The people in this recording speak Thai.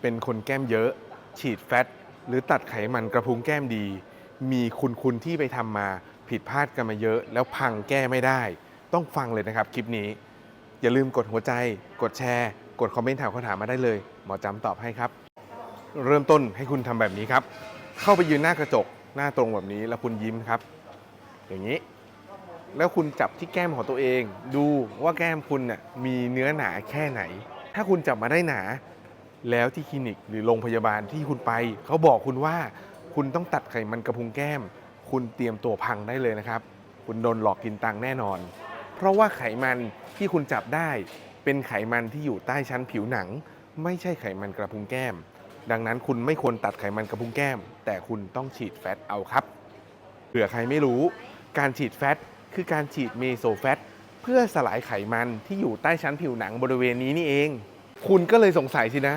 เป็นคนแก้มเยอะ ฉีดแฟต หรือตัดไขมันกระพุ้งแก้มดี มีคุณคุณที่ไปทำมาผิดพลาดกันมาเยอะ แล้วพังแก้ไม่ได้ ต้องฟังเลยนะครับคลิปนี้ อย่าลืมกดหัวใจ กดแชร์ กดคอมเมนต์ถามคำถามมาได้เลย หมอจำตอบให้ครับ เริ่มต้นให้คุณทำแบบนี้ครับ เข้าไปยืนหน้ากระจกหน้าตรงแบบนี้แล้วคุณยิ้มครับ อย่างนี้ แล้วคุณจับที่แก้มของตัวเอง ดูว่าแก้มคุณน่ะมีเนื้อหนาแค่ไหน ถ้าคุณจับมาได้หนา แล้วที่คลินิกหรือโรงพยาบาลที่คุณไป เขาบอกคุณว่าคุณต้องตัดไขมันกระพุ้งแก้ม คุณเตรียมตัวพังได้เลยนะครับ คุณโดนหลอกกินตังแน่นอน เพราะว่าไขมันที่คุณจับได้ เป็นไขมันที่อยู่ใต้ชั้นผิวหนัง ไม่ใช่ไขมันกระพุ้งแก้ม ดังนั้นคุณไม่ควรตัดไขมันกระพุ้งแก้ม แต่คุณต้องฉีดแฟตเอาครับเผื่อใครไม่รู้ การฉีดแฟตคือการฉีดเมโซแฟตเพื่อสลายไขมันที่อยู่ใต้ชั้นผิวหนังบริเวณนี้นี่เอง คุณก็เลยสงสัยสินะ